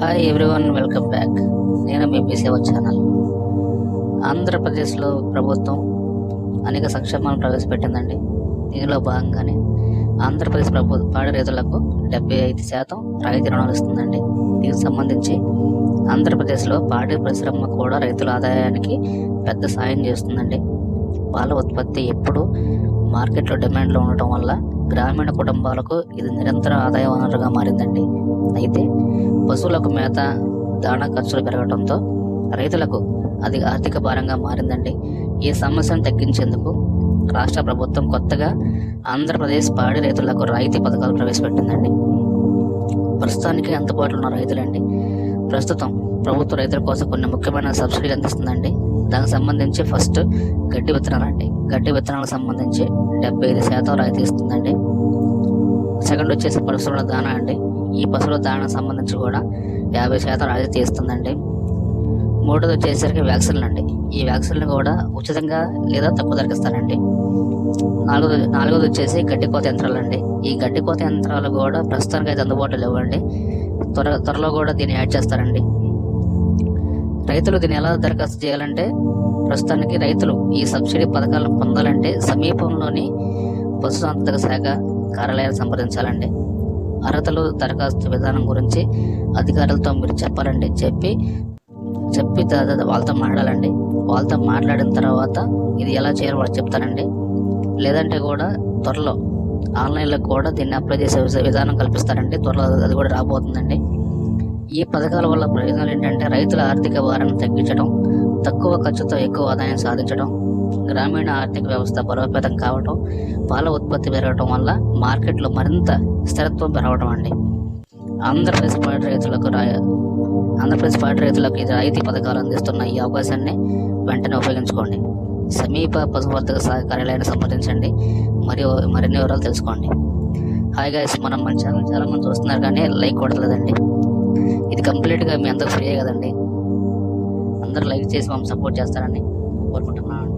Hi everyone welcome back నేను మీ సేవ channel ఆంధ్రప్రదేశ్లో ప్రభుత్వం అనేక సంక్షేమాలను ప్రవేశపెట్టిందండి. దీనిలో భాగంగానే ఆంధ్రప్రదేశ్ ప్రభు పాడి రైతులకు డెబ్బై ఐదు శాతం రాయితీ రుణాలు ఇస్తుందండి. దీనికి సంబంధించి ఆంధ్రప్రదేశ్లో పాడి పరిశ్రమ కూడా రైతుల ఆదాయానికి పెద్ద సాయం చేస్తుందండి. పాల ఉత్పత్తి ఎప్పుడు మార్కెట్లో డిమాండ్లో ఉండటం వల్ల గ్రామీణ కుటుంబాలకు ఇది నిరంతర ఆదాయ వనరుగా మారిందండి. అయితే పశువులకు మేత దాణా ఖర్చులు పెరగడంతో రైతులకు అది ఆర్థిక భారంగా మారిందండి. ఈ సమస్యను తగ్గించేందుకు రాష్ట్ర ప్రభుత్వం కొత్తగా ఆంధ్రప్రదేశ్ పాడి రైతులకు రాయితీ పథకాలు ప్రవేశపెట్టిందండి. ప్రస్తుతానికి అందుబాటులో ఉన్న రైతులండి ప్రస్తుతం ప్రభుత్వ రైతుల కోసం కొన్ని ముఖ్యమైన సబ్సిడీలు అందిస్తుందండి. దానికి సంబంధించి ఫస్ట్ గడ్డి విత్తనాలు అండి. గడ్డి విత్తనాలకు సంబంధించి డెబ్బై ఐదు శాతం రాయితీ ఇస్తుందండి. సెకండ్ వచ్చేసి పశువుల దాణా అండి. ఈ పశువుల దాణా సంబంధించి కూడా యాభై శాతం రాయితీ ఇస్తుందండి. మూడోది వచ్చేసరికి వ్యాక్సిన్లు అండి. ఈ వ్యాక్సిన్లు కూడా ఉచితంగా లేదా తక్కువ ధరకు నాలుగోది నాలుగోది వచ్చేసి గడ్డి కోత యంత్రాలు అండి. ఈ గడ్డి కోత యంత్రాలు కూడా ప్రస్తుతానికి అయితే అందుబాటులో లేవండి. త్వర త్వరలో కూడా దీన్ని యాడ్ చేస్తారండి. రైతులు దీన్ని ఎలా దరఖాస్తు చేయాలంటే ప్రస్తుతానికి రైతులు ఈ సబ్సిడీ పథకాలను పొందాలంటే సమీపంలోని పశుసంవర్ధక శాఖ కార్యాలయాన్ని సంప్రదించాలండి. అర్హతలు దరఖాస్తు విధానం గురించి అధికారులతో మీరు చెప్పాలండి చెప్పి చెప్పి వాళ్ళతో మాట్లాడండి. వాళ్ళతో మాట్లాడిన తర్వాత ఇది ఎలా చేయాలో వాళ్ళు చెప్తారండి లేదంటే కూడా త్వరలో ఆన్లైన్లో కూడా దీన్ని అప్లై చేసే విధానం కల్పిస్తారండి. త్వరలో అది కూడా రాబోతుందండి. ఈ పథకాల వల్ల ప్రయోజనాలు ఏంటంటే రైతుల ఆర్థిక భారాన్ని తగ్గించడం తక్కువ ఖర్చుతో ఎక్కువ ఆదాయం సాధించడం గ్రామీణ ఆర్థిక వ్యవస్థ బలోపేతం కావడం పాల ఉత్పత్తి పెరగడం వల్ల మార్కెట్లో మరింత స్థిరత్వం పెరగడం అండి. ఆంధ్రప్రదేశ్ పాడి రైతులకు రాయ ఆంధ్రప్రదేశ్ పాడి రైతులకు రాయితీ పథకాలు అందిస్తున్న ఈ అవకాశాన్ని వెంటనే ఉపయోగించుకోండి. సమీప పశువర్ధక సహ కార్యాలయాన్ని సంప్రదించండి. మరియు మరిన్ని వివరాలు తెలుసుకోండి. హాయ్ గాయస్ మనం మన ఛానల్ చాలా మంది చూస్తున్నారు కానీ లైక్ కొడతలేదండి. ఇది కంప్లీట్గా మీ అందరికి ఫ్రీయే కదండి. అందరూ లైక్ చేసి మమ్మల్ని సపోర్ట్ చేస్తారని కోరుకుంటున్నాను.